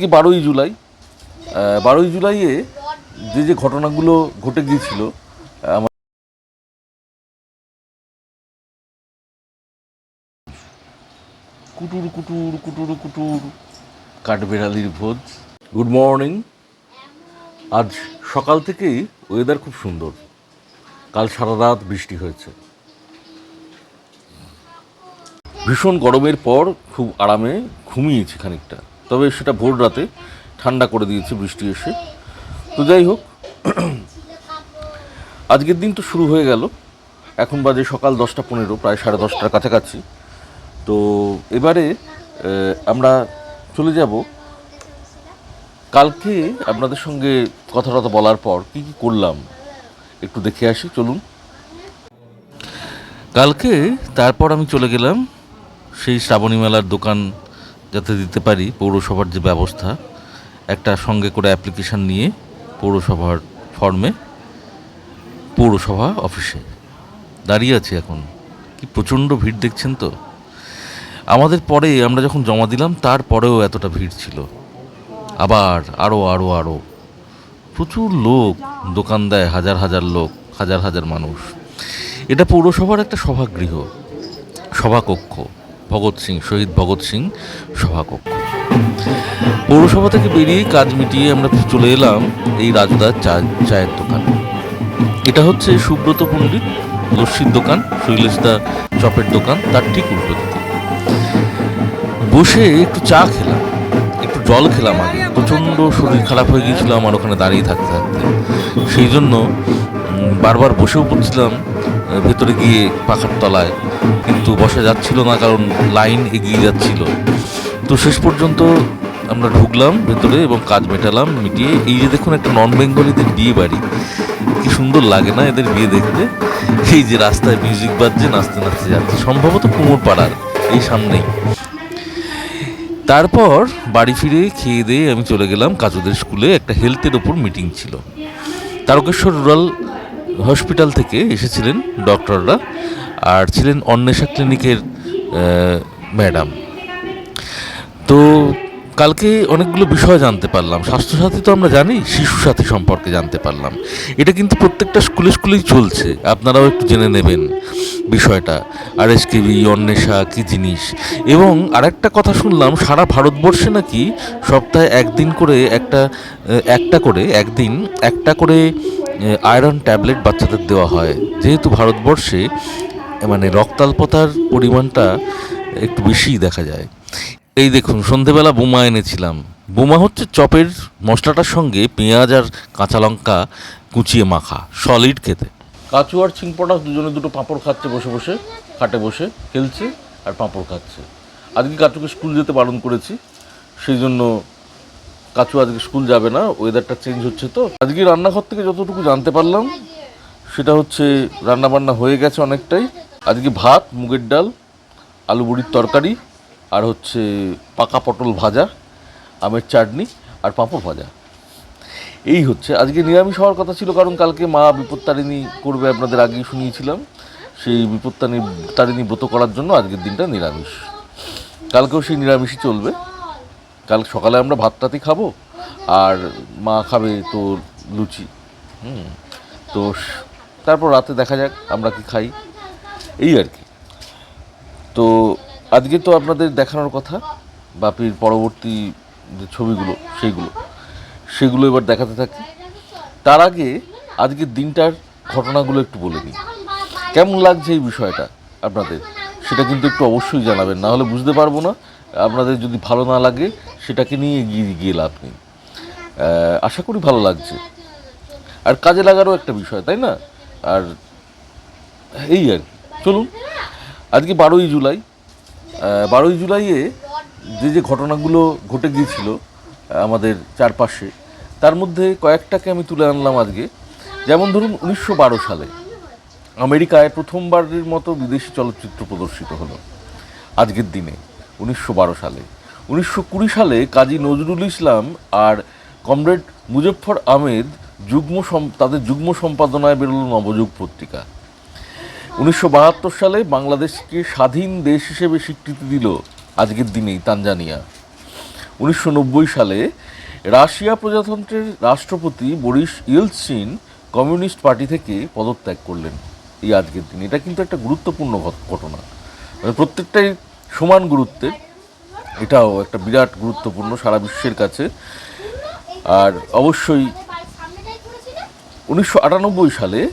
আজকে বারোই জুলাই বারোই জুলাইয়ে যে যে ঘটনাগুলো ঘটে গিয়েছিল কুটুর কুটুর কুটুর কুটুর কাঠবেড়ালির ভোজ। গুড মর্নিং আজ সকাল থেকেই ওয়েদার খুব সুন্দর। কাল সারা রাত বৃষ্টি হয়েছে। ভীষণ গরমের পর খুব আরামে ঘুমিয়েছি খানিকটা। তবে সেটা ভোর রাতে ঠান্ডা করে দিয়েছে বৃষ্টি এসে। তো যাই হোক, আজকের দিন তো শুরু হয়ে গেল। এখন বাজে সকাল দশটা পনেরো, প্রায় সাড়ে দশটার কাছাকাছি। তো এবারে আমরা চলে যাব। কালকে আপনাদের সঙ্গে কথা টথা বলার পর কি কি করলাম, একটু দেখে আসি, চলুন। কালকে তারপর আমি চলে গেলাম সেই শ্রাবণী মেলার দোকান যাতে দিতে পারি পৌরসভার যে ব্যবস্থা, একটা সঙ্গে করে অ্যাপ্লিকেশান নিয়ে পৌরসভার ফর্মে পৌরসভা অফিসে দাঁড়িয়ে আছি এখন। কি প্রচণ্ড ভিড় দেখছেন তো? আমাদের পরে আমরা যখন জমা দিলাম তারপরেও এতটা ভিড় ছিল। আবার আরও আরও আরও প্রচুর লোক দোকান দেয় হাজার হাজার লোক, হাজার হাজার মানুষ। এটা পৌরসভার একটা সভাগৃহ, সভাকক্ষ। ভগৎ সিং, শহীদ ভগৎ সিং সভাকক্ষ। পৌরসভা থেকে বেরিয়ে কাজ মিটিয়ে আমরা চলে এলাম এই রাজদার চা চায়ের দোকান। এটা হচ্ছে সুব্রত পণ্ডিত লস্যির দোকান, শৈলেশদা চপের দোকান, তার ঠিক উল্টো দিকে। বসে একটু চা খেলাম, একটু জল খেলাম আগে। প্রচণ্ড শরীর খারাপ হয়ে গিয়েছিল আমার, ওখানে দাঁড়িয়ে থাকতে থাকতে। সেই জন্য বারবার বসেও পড়ছিলাম ভেতরে গিয়ে পাখার তলায়। কিন্তু বসা যাচ্ছিল না, কারণ লাইন এগিয়ে যাচ্ছিল। তো শেষ পর্যন্ত আমরা ঢুকলাম ভেতরে এবং কাজ মেটালাম, মিটিয়ে। এই যে দেখুন, একটা নন বেঙ্গলিদের বিয়ে বাড়ি। কি সুন্দর লাগে না এদের বিয়ে দেখতে? এই যে রাস্তায় মিউজিক বাজছে, নাচতে নাচতে যাচ্ছে। সম্ভবত কুমোর পাড়ার এই সামনেই। তারপর বাড়ি ফিরে খেয়ে দিয়ে আমি চলে গেলাম কাজুদের স্কুলে। একটা হেলথের ওপর মিটিং ছিল। তারকেশ্বর রুরাল হসপিটাল থেকে এসেছিলেন ডক্টররা আর ছিলেন অন্বেষা ক্লিনিকের ম্যাডাম। তো কালকে অনেকগুলো বিষয় জানতে পারলাম। স্বাস্থ্যসাথী তো আমরা জানি শিশু সাথী সম্পর্কে জানতে পারলাম। এটা কিন্তু প্রত্যেকটা স্কুলে স্কুলেই চলছে। আপনারাও একটু জেনে নেবেন বিষয়টা। আর এস কেবি অন্বেষা, কী জিনিস? এবং আরেকটা কথা শুনলাম, সারা ভারতবর্ষে নাকি সপ্তাহে একদিন করে একটা একটা করে, একদিন একটা করে আয়রন ট্যাবলেট বাচ্চাদের দেওয়া হয়। যেহেতু ভারতবর্ষে মানে রক্তাল্পতার পরিমাণটা একটু বেশিই দেখা যায়। এই দেখুন, সন্ধেবেলা বোমা এনেছিলাম। বোমা হচ্ছে চপের মশলাটার সঙ্গে পেঁয়াজ আর কাঁচা লঙ্কা কুচিয়ে মাখা সলিড খেতে। কাচু আর চিংপটা দুজনে দুটো পাঁপড় খাচ্ছে বসে বসে, খাটে বসে, খেলছে আর পাঁপড় খাচ্ছে। আজকে কাচুকে স্কুল যেতে বারণ করেছি, সেই জন্য কাচু আজকে স্কুল যাবে না ওয়েদারটা চেঞ্জ হচ্ছে তো। আজকে রান্নাঘর থেকে যতটুকু জানতে পারলাম, সেটা হচ্ছে রান্না বান্না হয়ে গেছে অনেকটাই। আজকে ভাত, মুগের ডাল, আলু বড়ির তরকারি, আর হচ্ছে পাকা পটল ভাজা, আমের চাটনি, আর পাঁপড় ভাজা। এই হচ্ছে। আজকে নিরামিষ হওয়ার কথা ছিল, কারণ কালকে মা বিপত্তারিণী করবে আপনাদের আগেই শুনিয়েছিলাম। সেই বিপত্তারিণী, তারিণী ব্রত করার জন্য আজকের দিনটা নিরামিষ। কালকেও সেই নিরামিষই চলবে। কাল সকালে আমরা ভাতটাতে খাব, আর মা খাবে তো লুচি। হুম, তো তারপর রাতে দেখা যাক, আমরা কি খাই। এই আর কি। তো আজকে তো আপনাদের দেখানোর কথা, বাপির পরবর্তী যে ছবিগুলো, সেইগুলো। সেগুলো এবার দেখাতে থাকি। তার আগে আজকের দিনটার ঘটনাগুলো একটু বলে নিই কেমন লাগছে এই বিষয়টা আপনাদের? সেটা কিন্তু একটু অবশ্যই জানাবেন, না হলে বুঝতে পারব না। আপনাদের যদি ভালো না লাগে সেটাকে নিয়ে এগিয়ে গিয়ে লাভ নেই। আশা করি ভালো লাগছে। আর কাজে লাগারও একটা বিষয়, তাই না? আর এই আর চলুন, আজকে বারোই জুলাই। বারোই জুলাইয়ে যে যে ঘটনাগুলো ঘটে গিয়েছিল আমাদের চারপাশে, তার মধ্যে কয়েকটাকে আমি তুলে আনলাম আজকে। যেমন ধরুন, উনিশশো বারো সালে আমেরিকায় প্রথমবারের মতো বিদেশি চলচ্চিত্র প্রদর্শিত হলো। আজকের দিনে, উনিশশো বারো সালে। উনিশশো কুড়ি সালে কাজী নজরুল ইসলাম আর কমরেড মুজফ্ফর আহমেদ যুগ্ম তাদের যুগ্ম সম্পাদনায় বেরোল নবযুগ পত্রিকা। উনিশশো বাহাত্তর সালে বাংলাদেশকে স্বাধীন দেশ হিসেবে স্বীকৃতি দিল আজকের দিনেই তানজানিয়া। উনিশশো নব্বই সালে রাশিয়া প্রজাতন্ত্রের রাষ্ট্রপতি বরিস ইয়েলসিন কমিউনিস্ট পার্টি থেকে পদত্যাগ করলেন এই আজকের দিন। এটা কিন্তু একটা গুরুত্বপূর্ণ ঘটনা। মানে প্রত্যেকটাই সমান গুরুত্বের। এটাও একটা বিরাট গুরুত্বপূর্ণ সারা বিশ্বের কাছে। আর অবশ্যই উনিশশো আটানব্বই সালে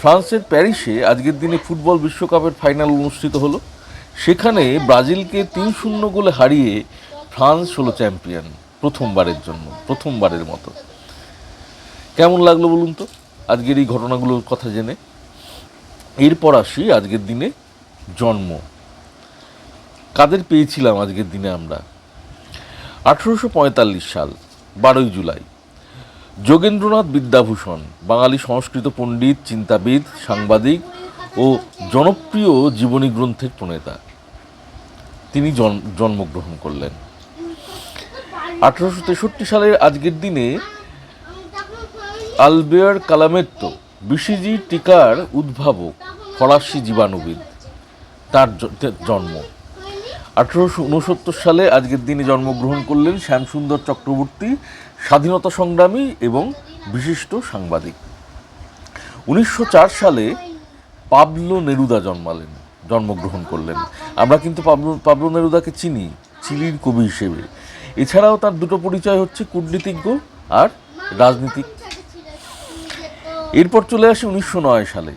ফ্রান্সের প্যারিসে আজকের দিনে ফুটবল বিশ্বকাপের ফাইনাল অনুষ্ঠিত হলো। সেখানে ব্রাজিলকে তিন শূন্য গোলে হারিয়ে ফ্রান্স হলো চ্যাম্পিয়ন প্রথমবারের জন্য, প্রথমবারের মতো। কেমন লাগল বলুন তো? আজকের এই ঘটনাগুলোর কথা জেনে। এরপর আসি আজকের দিনে জন্ম। কাদের পেয়েছিলাম আজকের দিনে আমরা? আঠেরোশো পঁয়তাল্লিশ সাল, বারোই জুলাই। যোগেন্দ্রনাথ বিদ্যাভূষণ, বাঙালি সংস্কৃত পণ্ডিত, চিন্তাবিদ, সাংবাদিক ও জনপ্রিয় জীবনী গ্রন্থের প্রণেতা। তিনি জন্মগ্রহণ করলেন। আঠারোশো তেষট্টি সালের আজকের দিনে আলবেয়ার কালামেত্তো বিসিজি টিকার উদ্ভাবক, ফরাসি জীবাণুবিদ, তার জন্ম। আঠেরোশো উনসত্তর সালে আজকের দিনে জন্মগ্রহণ করলেন শ্যামসুন্দর চক্রবর্তী, স্বাধীনতা সংগ্রামী এবং বিশিষ্ট সাংবাদিক। উনিশশো চার সালে পাবলো নেরুদা জন্মালেন, জন্মগ্রহণ করলেন। আমরা কিন্তু পাবলো পাবলো নেরুদাকে চিনি, চিলির কবি হিসেবে। এছাড়াও তার দুটো পরিচয় হচ্ছে কূটনীতিজ্ঞ আর রাজনীতিক। এরপর চলে আসে উনিশশো নয় সালে।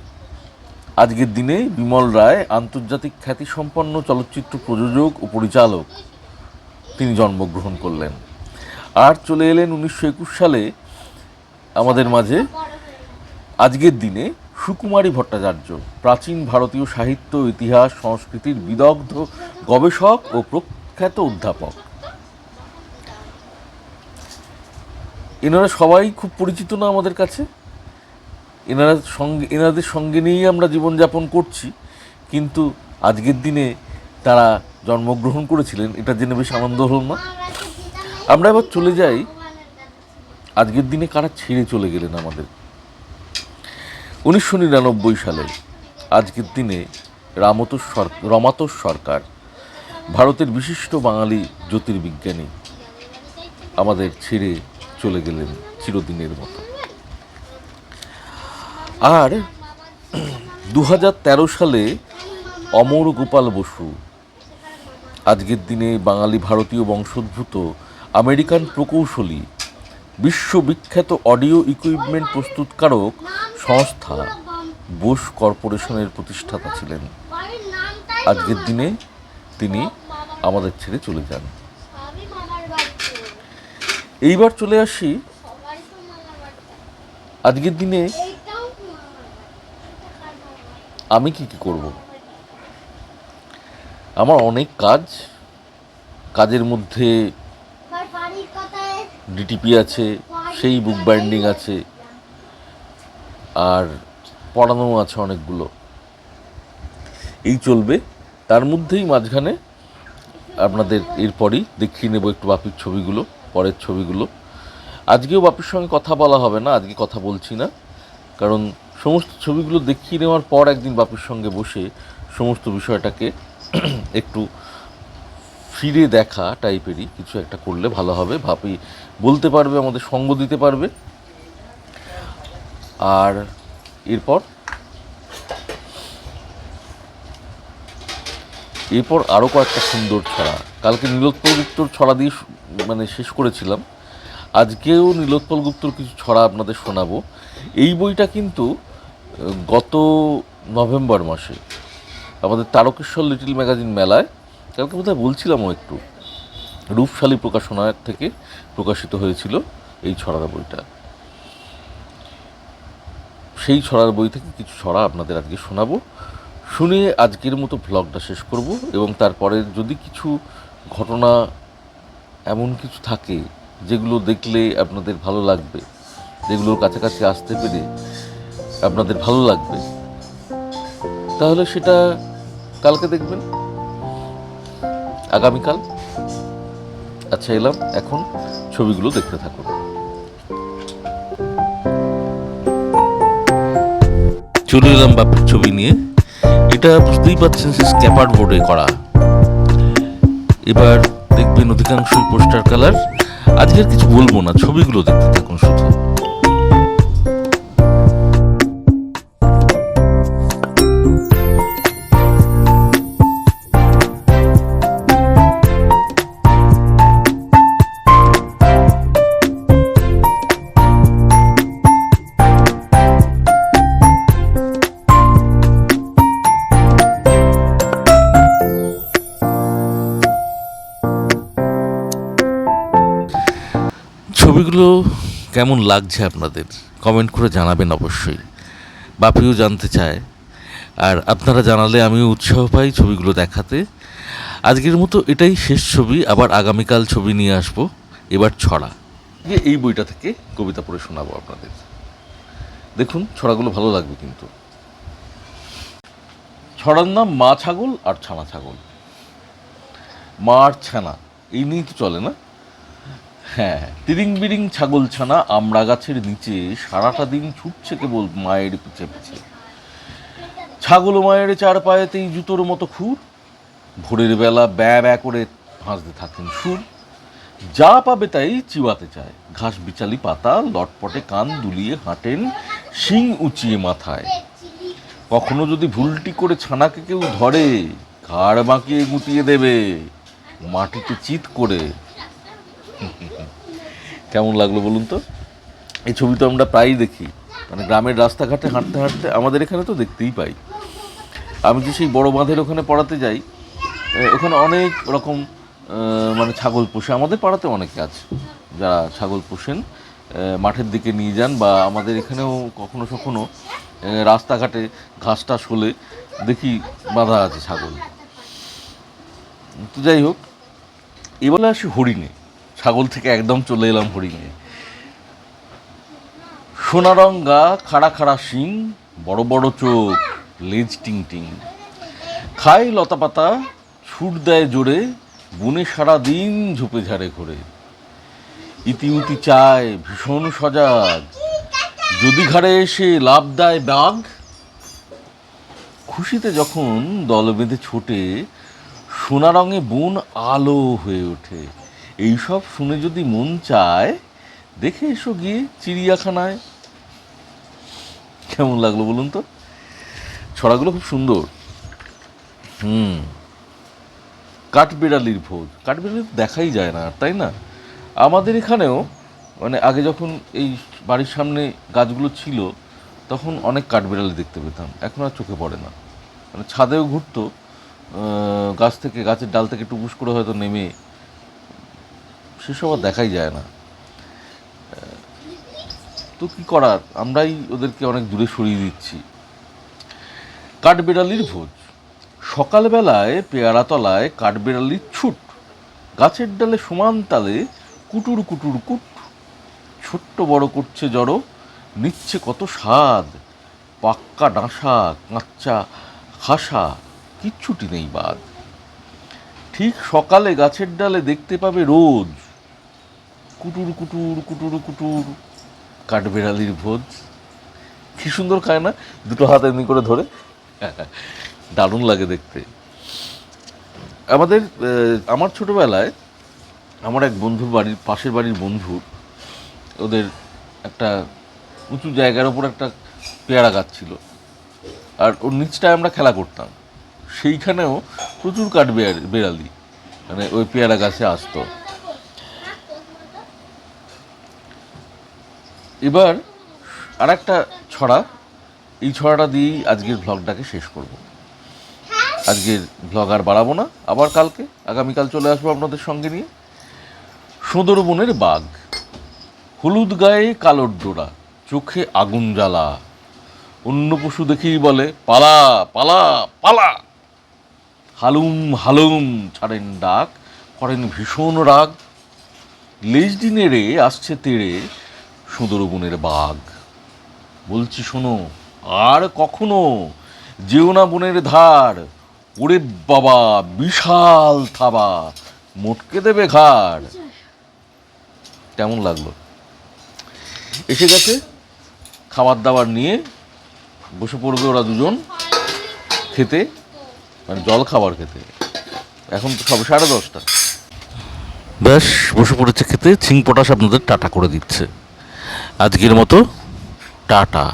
আজকের দিনে বিমল রায় আন্তর্জাতিক খ্যাতিসম্পন্ন চলচ্চিত্র প্রযোজক ও পরিচালক তিনি জন্মগ্রহণ করলেন। আর চলে এলেন উনিশশো একুশ সালে আমাদের মাঝে আজকের দিনে সুকুমারী ভট্টাচার্য, প্রাচীন ভারতীয় সাহিত্য, ইতিহাস, সংস্কৃতির বিদগ্ধ গবেষক ও প্রখ্যাত অধ্যাপক। এনারা সবাই খুব পরিচিত না আমাদের কাছে। এনারা সঙ্গে, এনাদের সঙ্গে নিয়েই আমরা জীবনযাপন করছি, কিন্তু আজকের দিনে তারা জন্মগ্রহণ করেছিলেন, এটা জেনে বেশ আনন্দ হল না আমরা এবার চলে যাই। আজকের দিনে কারা ছেড়ে চলে গেলেন আমাদের? উনিশশো নিরানব্বই সালে, আজকের দিনে রামতোষ সর রমাতোষ সরকার ভারতের বিশিষ্ট বাঙালি জ্যোতির্বিজ্ঞানী আমাদের ছেড়ে চলে গেলেন চিরদিনের মতো। আর দু হাজার তেরো সালে অমর গোপাল বসু, আজকের দিনে বাঙালি ভারতীয় বংশোদ্ভূত আমেরিকান প্রকৌশলী, বিশ্ববিখ্যাত অডিও ইকুইপমেন্ট প্রস্তুতকারক সংস্থা বোস কর্পোরেশনের প্রতিষ্ঠাতা ছিলেন। আজকের দিনে তিনি আমাদের ছেড়ে চলে যান। এইবার চলে আসি আজকের দিনে আমি কি কি করব? আমার অনেক কাজ, কাজের মধ্যে ডিটিপি আছে, সেই বুক বাইন্ডিং আছে, আর পড়ানো আছে অনেকগুলো। এই চলবে। তার মধ্যেই মাঝখানে আপনাদের এরপরই দেখিয়ে নেব একটু বাপির ছবিগুলো, পরের ছবিগুলো। আজকেও বাপির সঙ্গে কথা বলা হবে না, আজকে কথা বলছি না, কারণ সমস্ত ছবিগুলো দেখিয়ে নেওয়ার পর একদিন বাপির সঙ্গে বসে সমস্ত বিষয়টাকে একটু ফিরে দেখা টাইপেরই কিছু একটা করলে ভালো হবে। ভাবি বলতে পারবে, আমাদের সঙ্গ দিতে পারবে। আর এরপর? এরপর আরও কয়েকটা সুন্দর ছড়া। কালকে নীলোৎপল গুপ্তর ছড়া দিয়ে মানে শেষ করেছিলাম। আজকেও নীলোৎপল গুপ্তর কিছু ছড়া আপনাদের শোনাবো। এই বইটা কিন্তু গত নভেম্বর মাসে আমাদের তারকেশ্বর লিটিল ম্যাগাজিন মেলায়, কালকে বোধহয় বলছিলামও একটু, রূপশালী প্রকাশনার থেকে প্রকাশিত হয়েছিল এই ছড়ার বইটা। সেই ছড়ার বই থেকে কিছু ছড়া আপনাদের আজকে শোনাবো। শুনে আজকের মতো ভ্লগটা শেষ করব এবং তারপরে যদি কিছু ঘটনা এমন কিছু থাকে যেগুলো দেখলে আপনাদের ভালো লাগবে, যেগুলোর কাছাকাছি আসতে পেরে আপনাদের ভালো লাগবে। তাহলে সেটা কালকে দেখবেন। আগামীকাল। আচ্ছা এলাম। এখন ছবিগুলো দেখতে থাকুন। চলে এলাম বাপের ছবি নিয়ে। এটা বুঝতেই পারছেন সে স্ক্যাপার বোর্ডে করা। এবার দেখবেন অধিকাংশই পোস্টার কালার। আজকে কিছু বলব না, ছবিগুলো দেখতে থাকুন শুধু। ছবিগুলো কেমন লাগছে আপনাদের? কমেন্ট করে জানাবেন অবশ্যই। বাপিও জানতে চায়। আর আপনারা জানালে আমিও উৎসাহ পাই ছবিগুলো দেখাতে। আজকের মতো এটাই শেষ ছবি, আবার আগামীকাল ছবি নিয়ে আসব। এবার ছড়া। এই বইটা থেকে কবিতা পড়ে শোনাবো আপনাদের। দেখুন, ছড়াগুলো ভালো লাগবে কিন্তু। ছড়ার নাম মা ছাগল আর ছানা ছাগল। মা আর ছানা, এই নিয়েই তো চলে না? হ্যাঁ তিরিং বিরিং ছাগল ছানা আমড়া গাছের নিচে সারাটা দিন ছুটছে কেবল মায়ের পিছে পিছে। ছাগল মায়ের চার পায়েতেই জুতোর মতো খুর। ভোরের বেলা ব্যা ব্যা করে হাসতে থাকেন সুর। যা পাবে তাই চিবাতে চায়। ঘাস বিচালি পাতা, লটপটে কান দুলিয়ে হাঁটেন শিং উঁচিয়ে মাথায়। কখনো যদি ভুলটি করে ছানাকে কেউ ধরে, ঘাড় বাঁকিয়ে গুটিয়ে দেবে, মাটিতে চিত করে। কেমন লাগল বলুন তো? এই ছবি তো আমরা প্রায়ই দেখি। মানে গ্রামের রাস্তাঘাটে হাঁটতে হাঁটতে আমাদের এখানে তো দেখতেই পাই। আমি যে সেই বড় বাঁধের ওখানে পড়াতে যাই ওখানে অনেক রকম মানে ছাগল পোষে। আমাদের পাড়াতে অনেকে আছে, যারা ছাগল পোষেন। মাঠের দিকে নিয়ে যান বা আমাদের এখানেও কখনো কখনো রাস্তাঘাটে ঘাস টাস হলে দেখি বাঁধা আছে ছাগল। তো যাই হোক, এবারে আসি হরিণে। ছাগল থেকে একদম চলে এলাম হরিণে। সোনারঙ্গা, খাড়া খাড়া শিং, বড় বড় চোখ, লেজ টিং টিং। খায় লতা পাতা ছুট দেয় জোরে, বনে সারা দিন ঝোপে ঝাড়ে ঘোরে। ইতি উতি চায় ভীষণ সজাগ। যদি ঘাড়ে এসে লাভ দেয় বাঘ, খুশিতে যখন দল বেঁধে ছোটে সোনা রঙে বন আলো হয়ে ওঠে। এইসব শুনে যদি মন চায়, দেখে এসো গিয়ে চিড়িয়াখানায়। কেমন লাগল বলুন তো? ছড়াগুলো খুব সুন্দর। হুম। কাঠবেড়ালির ভোজ। কাঠবেড়ালি দেখাই যায় না, তাই না? আমাদের এখানেও মানে আগে যখন এই বাড়ির সামনে গাছগুলো ছিল, তখন অনেক কাঠবেড়ালি দেখতে পেতাম। এখন আর চোখে পড়ে না। মানে ছাদেও ঘুরতো। গাছ থেকে, গাছের ডাল থেকে টুকুস করে হয়তো নেমে সেসব আর দেখাই যায় না। তো কি করার? আমরাই ওদেরকে অনেক দূরে সরিয়ে দিচ্ছি। কাঠবেড়ালির ভোজ। সকালবেলায় পেয়ারা তলায় কাঠবেড়ালির ছুট। গাছের ডালে সমান তালে কুটুর কুটুর কুট। ছোট্ট বড় করছে জড়ো। নিচ্ছে কত স্বাদ। পাক্কা ডাঁসা, কাঁচা খাসা, কিচ্ছুটি নেই বাদ। ঠিক সকালে গাছের ডালে দেখতে পাবে রোজ কুটুর কুটুর কুটুর কুটুর। কাঠবেড়ালির ভোজ। কি সুন্দর খায় না? দুটো হাত এমনি করে ধরে। দারুণ লাগে দেখতে। আমাদের আমার ছোটবেলায় আমার এক বন্ধুর বাড়ির, পাশের বাড়ির বন্ধুর ওদের একটা উঁচু জায়গার ওপর একটা পেয়ারা গাছ ছিল। আর ওর নিচটায় আমরা খেলা করতাম। সেইখানেও প্রচুর কাঠ বেড়ালি মানে ওই পেয়ারা গাছে আসতো। এবার আর একটা ছড়া। এই ছড়াটা দিয়েই আজকের ভ্লগটাকে শেষ করব। আজকের ভ্লগ আর বাড়াবো না। আবার কালকে, আগামীকাল চলে আসব আপনাদের সঙ্গে নিয়ে। সুন্দরবনের বাঘ। হলুদ গায়ে কালোর ডোরা, চোখে আগুন জ্বালা। অন্য পশু দেখেই বলে, পালা পালা পালা। হালুম হালুম ছাড়েন ডাক, করেন ভীষণ রাগ। লেজডি নেড়ে আসছে তেড়ে সুন্দরবনের বাঘ। বলছি, শোনো, আর কখনো যেও না বনের ধার। ওরে বাবা, বিশাল থাবা, মোটকে দেবে ঘাড়। কেমন লাগল? এসে গেছে খাবার দাবার নিয়ে বসে পড়বে ওরা দুজন খেতে মানে জল খাবার খেতে। এখন তো সবে সাড়ে দশটা। ব্যাস বসে পড়েছে খেতে ছিং পটাশ আপনাদের টাটা করে দিচ্ছে। আজকের মতো টাটা।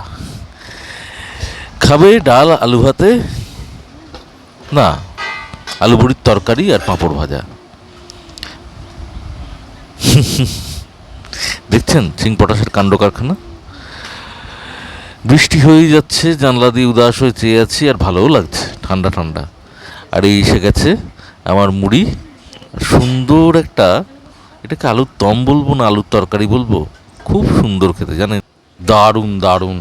খাবে ডাল, আলু ভাতে? না, আলু বড়ির তরকারি আর পাঁপড় ভাজা। দেখছেন চিং পটাশের কাণ্ড কারখানা বৃষ্টি হয়ে যাচ্ছে, জানলা দিয়ে উদাস হয়ে চেয়ে আছি আর ভালোও লাগছে, ঠান্ডা ঠান্ডা। আর এই এসে গেছে আমার মুড়ি। সুন্দর একটা, এটাকে আলুর দম বলব না আলুর তরকারি বলব? খুব সুন্দর খেতে জানেন? দারুণ দারুণ।